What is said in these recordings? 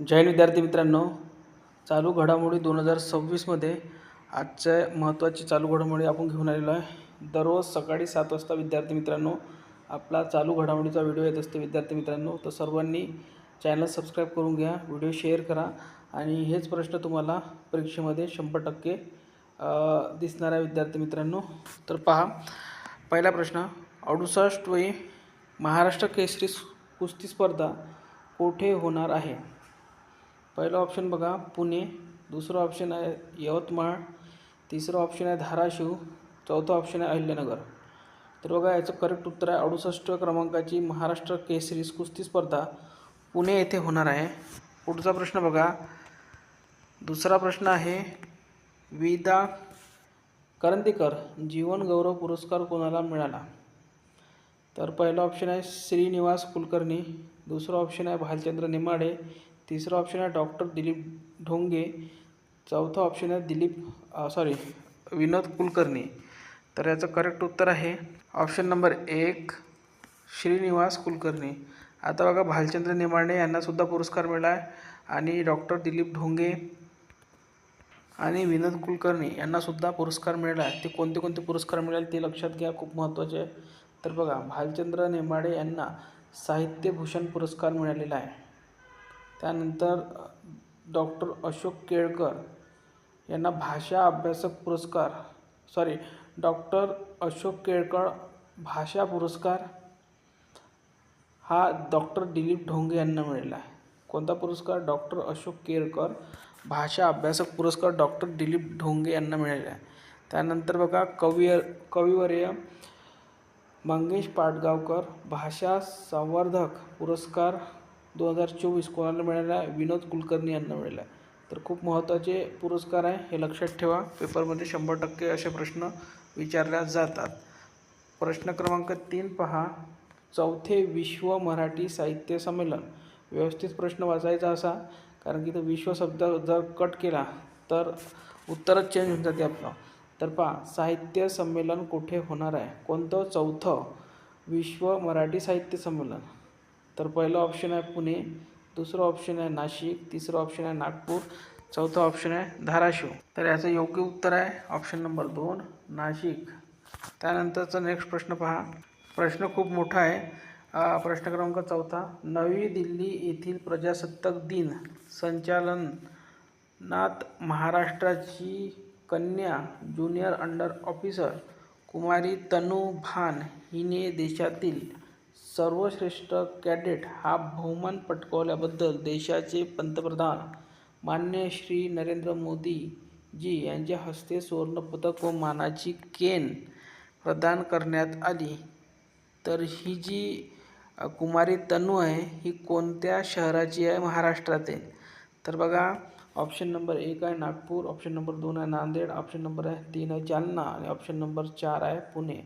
जैन विद्यार्थी मित्रांनो. चालू घडामोडी दोन हजार सव्वीसमध्ये आजच्या महत्त्वाची चालू घडामोडी आपण घेऊन आलेलो आहे. दररोज सकाळी सात वाजता विद्यार्थी मित्रांनो आपला चालू घडामोडीचा व्हिडिओ येत असते विद्यार्थी मित्रांनो. तर सर्वांनी चॅनल सबस्क्राईब करून घ्या व्हिडिओ शेअर करा आणि हेच प्रश्न तुम्हाला परीक्षेमध्ये शंभर टक्के दिसणाऱ्या दिसणार आहे विद्यार्थी मित्रांनो. तर पहा पहिला प्रश्न अडुसष्ट वयी महाराष्ट्र केसरी कुस्ती स्पर्धा कोठे होणार आहे? पहिलं ऑप्शन बघा पुणे. दुसरं ऑप्शन आहे यवतमाळ. तिसरं ऑप्शन आहे धाराशिव. चौथं ऑप्शन आहे अहिल्यानगर. तर बघा याचं करेक्ट उत्तर आहे अडुसष्ट क्रमांकाची महाराष्ट्र केसरी कुस्ती स्पर्धा पुणे येथे होणार आहे. पुढचा प्रश्न बघा. दुसरा प्रश्न आहे विदा करंदीकर जीवनगौरव पुरस्कार कोणाला मिळाला? तर पहिलं ऑप्शन आहे श्रीनिवास कुलकर्णी. दुसरं ऑप्शन आहे भालचंद्र नेमाडे. तिसरा ऑप्शन आहे डॉक्टर दिलीप ढोंगे. चौथा ऑप्शन आहे दिलीप सॉरी विनोद कुलकर्णी. तर याचं करेक्ट उत्तर आहे. ऑप्शन नंबर एक श्रीनिवास कुलकर्णी. आता बघा भालचंद्र नेमाडे यांनासुद्धा पुरस्कार मिळाला आहे. आणि डॉक्टर दिलीप ढोंगे आणि विनोद कुलकर्णी यांनासुद्धा पुरस्कार मिळाला आहे. ते कोणते कोणते पुरस्कार मिळाले ते लक्षात घ्या खूप महत्त्वाचे आहे. तर बघा भालचंद्र नेमाडे यांना साहित्यभूषण पुरस्कार मिळालेला आहे. त्यानंतर, डॉक्टर अशोक केळकर यांना भाषा अभ्यासक पुरस्कार सॉरी डॉक्टर अशोक केळकर भाषा पुरस्कार हा डॉक्टर दिलीप ढोंगे यांना मिळाला. आहे कोणता पुरस्कार? डॉक्टर अशोक केळकर भाषा अभ्यासक पुरस्कार डॉक्टर दिलीप ढोंगे यांना मिळाला. आहे त्यानंतर बघा, कवी, कविवर्य मंगेश पाटगावकर भाषा संवर्धक पुरस्कार दोन हजार चोवीस कोणाला मिळाला? आहे विनोद कुलकर्णी यांना मिळाला. आहे तर खूप महत्त्वाचे पुरस्कार आहे हे लक्षात ठेवा. पेपरमध्ये शंभर टक्के असे प्रश्न विचारल्या जातात. प्रश्न क्रमांक तीन पहा. चौथे विश्व मराठी साहित्य संमेलन. व्यवस्थित प्रश्न वाचायचा असा कारण की तो विश्व शब्द जर कट केला तर उत्तरच चेंज होऊन जाते आपलं. तर पहा साहित्य संमेलन कुठे होणार आहे? कोणतं चौथं विश्व मराठी साहित्य संमेलन? तर पहिलं ऑप्शन आहे पुणे दुसरं ऑप्शन आहे नाशिक तिसरं ऑप्शन आहे नागपूर चौथा ऑप्शन आहे धाराशिव. तर याचं योग्य उत्तर आहे ऑप्शन नंबर दोन नाशिक. त्यानंतरचा नेक्स्ट प्रश्न पहा. प्रश्न खूप मोठा आहे. प्रश्न क्रमांक चौथा. नवी दिल्ली येथील प्रजासत्ताक दिन संचालनात महाराष्ट्राची कन्या ज्युनियर अंडर ऑफिसर कुमारी तनू भान हिने देशातील सर्वश्रेष्ठ कॅडेट हा बहुमान पटकावल्याबद्दल देशाचे पंतप्रधान मान्य श्री नरेंद्र मोदी जी यांच्या हस्ते सुवर्णपदक व मानाची केन प्रदान करण्यात आली. तर ही जी कुमारी तनू आहे ही कोणत्या शहराची आहे? महाराष्ट्रातील. तर बघा ऑप्शन नंबर एक आहे नागपूर ऑप्शन नंबर दोन आहे नांदेड ऑप्शन नंबर आहे तीन आहे जालना आणि ऑप्शन नंबर चार आहे पुणे.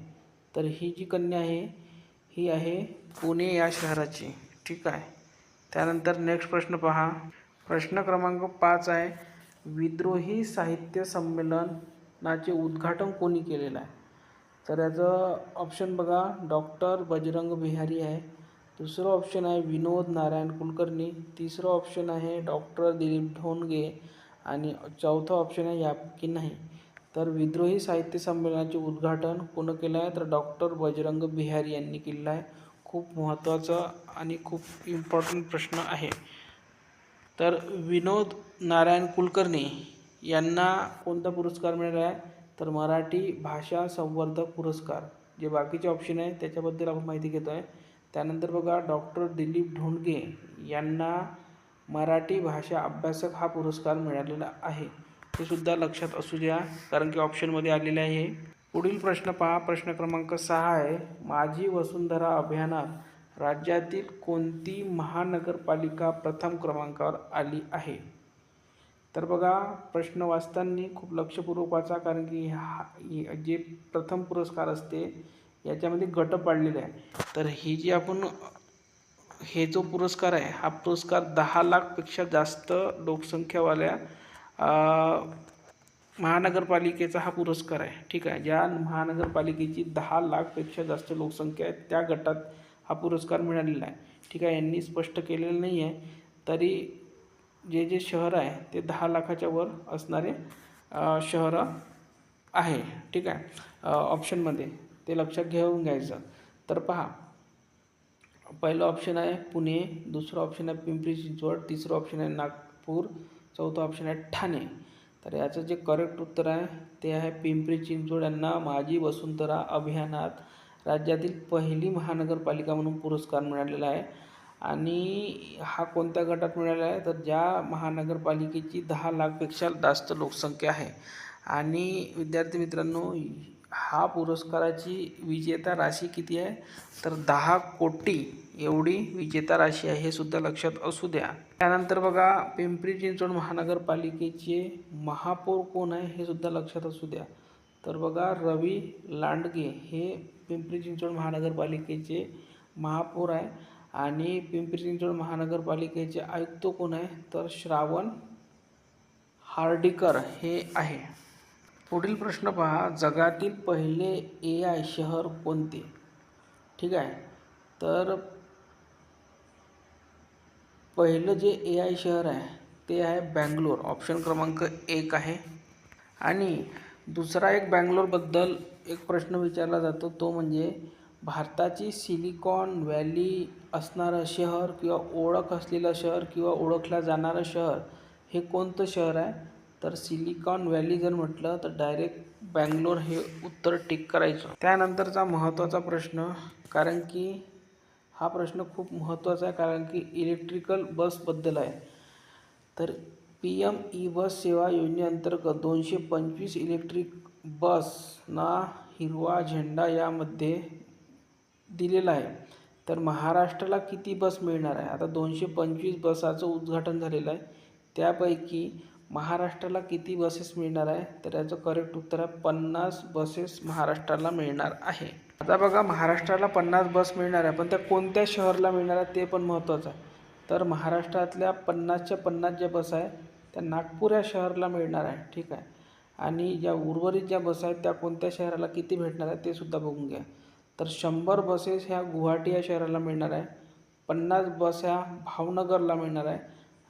तर ही जी कन्या आहे ही आहे पुणे या शहराची. ठीक आहे. त्यानंतर नेक्स्ट प्रश्न पहा. प्रश्न क्रमांक पाच आहे. विद्रोही साहित्य संमेलनाचे उद्घाटन कोणी केलेलं आहे? तर याचं ऑप्शन बघा. डॉक्टर बजरंग बिहारी आहे. दुसरं ऑप्शन आहे विनोद नारायण कुलकर्णी. तिसरं ऑप्शन आहे डॉक्टर दिलीप ढोणगे आणि चौथं ऑप्शन आहे यापकी नाही. तर विद्रोही साहित्य संमेलनाचे उद्घाटन कोण केलं आहे? तर डॉक्टर बजरंग बिहारी यांनी केलेलं आहे. खूप महत्त्वाचा आणि खूप इम्पॉर्टंट प्रश्न आहे. तर विनोद नारायण कुलकर्णी यांना कोणता पुरस्कार मिळाला आहे? तर मराठी भाषा संवर्धक पुरस्कार. जे बाकीचे ऑप्शन आहे त्याच्याबद्दल आपण माहिती घेतो आहे. त्यानंतर बघा डॉक्टर दिलीप ढोंडगे यांना मराठी भाषा अभ्यासक हा पुरस्कार मिळालेला आहे. हे सुद्धा लक्षात असू द्या कारण की ऑप्शनमध्ये आलेले आहे. पुढील प्रश्न पहा. प्रश्न क्रमांक सहा आहे. माझी वसुंधरा अभियानात राज्यातील कोणती महानगरपालिका प्रथम क्रमांकावर आली आहे? तर बघा प्रश्न वाचताना खूप लक्षपूर्वक वाचा कारण की हा जे प्रथम पुरस्कार असते याच्यामध्ये गट पाडलेले आहे. तर ही जी आपण हे जो पुरस्कार आहे हा पुरस्कार दहा लाखपेक्षा जास्त लोकसंख्यावाल्या महानगरपालिकेचा हा पुरस्कार आहे. ठीक आहे. ज्या महानगरपालिकेची दहा लाखपेक्षा जास्त लोकसंख्या आहे त्या गटात हा पुरस्कार मिळालेला आहे. ठीक आहे. यांनी स्पष्ट केलेलं नाही आहे तरी जे जे शहर आहे ते दहा लाखाच्या वर असणारे शहरं आहे. ठीक आहे. ऑप्शनमध्ये ते लक्षात घेऊन घ्यायचं. तर पहा पहिलं ऑप्शन आहे पुणे दुसरं ऑप्शन आहे पिंपरी चिंचवड तिसरं ऑप्शन आहे नागपूर चौथं ऑप्शन आहे ठाणे. तर याचं जे करेक्ट उत्तर आहे ते आहे पिंपरी चिंचवड यांना माझी वसुंधरा अभियानात राज्यातील पहिली महानगरपालिका म्हणून पुरस्कार मिळालेला आहे. आणि हा कोणत्या गटात मिळाला आहे? तर ज्या महानगरपालिकेची दहा लाखपेक्षा जास्त लोकसंख्या आहे. आणि विद्यार्थी मित्रांनो हा पुरस्काराची विजेता राशी किती आहे? तर दहा कोटी एवढी विजेता राशी आहे हे सुद्धा लक्षात असू द्या. त्यानंतर बघा पिंपरी चिंचवड महानगरपालिकेचे महापौर कोण आहे हे सुद्धा लक्षात असू द्या. तर बघा रवी लांडगे हे पिंपरी चिंचवड महानगरपालिकेचे महापौर आहे आणि पिंपरी चिंचवड महानगरपालिकेचे आयुक्त कोण आहे? तर श्रावण हार्डीकर हे आहे. पुढील प्रश्न पहा जगातील पहिले ए आय शहर कोणते? ठीक आहे. तर पहिलं जे ए आय शहर आहे ते आहे बँगलोर. ऑप्शन क्रमांक एक आहे. आणि दुसरा एक बँगलोरबद्दल एक प्रश्न विचारला जातो तो म्हणजे भारताची सिलिकॉन व्हॅली असणारं शहर किंवा ओळख असलेलं शहर किंवा ओळखलं जाणारं शहर हे कोणतं शहर आहे? तर सिलिकॉन व्हॅली जर म्हटलं तर डायरेक्ट बँगलोर हे उत्तर टिक करायचं. त्यानंतरचा महत्त्वाचा प्रश्न कारण की हा प्रश्न खूप महत्त्वाचा आहे कारण की इलेक्ट्रिकल बसबद्दल आहे. तर पी एम ई बस सेवा योजनेअंतर्गत दोनशे पंचवीस इलेक्ट्रिक बसना हिरवा झेंडा यामध्ये दिलेला आहे. तर महाराष्ट्राला किती बस मिळणार आहे? आता दोनशे पंचवीस बसाचं उद्घाटन झालेलं आहे. त्यापैकी महाराष्ट्राला किती बसेस मिळणार आहे? तर याचं करेक्ट उत्तर आहे पन्नास बसेस महाराष्ट्राला मिळणार आहे. आता बघा महाराष्ट्राला पन्नास बस मिळणार आहे पण त्या कोणत्या शहरला मिळणार आहे ते पण महत्त्वाचं आहे. तर महाराष्ट्रातल्या पन्नासच्या पन्नास ज्या बस आहे त्या नागपूर या शहराला मिळणार आहे ठीक आहे. आणि ज्या उर्वरित ज्या बस आहेत त्या कोणत्या शहराला किती भेटणार आहे ते सुद्धा बघून घ्या. तर शंभर बसेस ह्या गुवाहाटी या शहराला मिळणार आहे पन्नास बस ह्या भावनगरला मिळणार आहे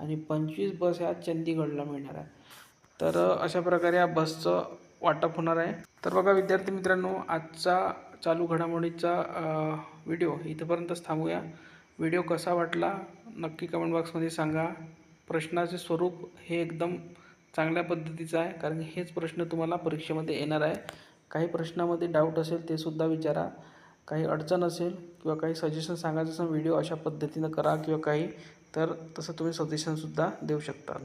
आणि पंचवीस बस ह्या चंदीगडला मिळणार आहे. तर अशा प्रकारे या बसचं वाटप होणार आहे. तर बघा विद्यार्थी मित्रांनो आजचा चालू घडामोडीचा व्हिडिओ इथंपर्यंतच थांबूया. व्हिडिओ कसा वाटला नक्की कमेंट बॉक्समध्ये सांगा. प्रश्नाचे स्वरूप हे एकदम चांगल्या पद्धतीचं आहे कारण हेच प्रश्न तुम्हाला परीक्षेमध्ये येणार आहे. काही प्रश्नामध्ये डाऊट असेल ते सुद्धा विचारा. काही अडचण असेल किंवा काही सजेशन सांगायचं असेल व्हिडिओ अशा पद्धतीनं करा किंवा काही तर तसं तुम्ही सजेशनसुद्धा देऊ शकता.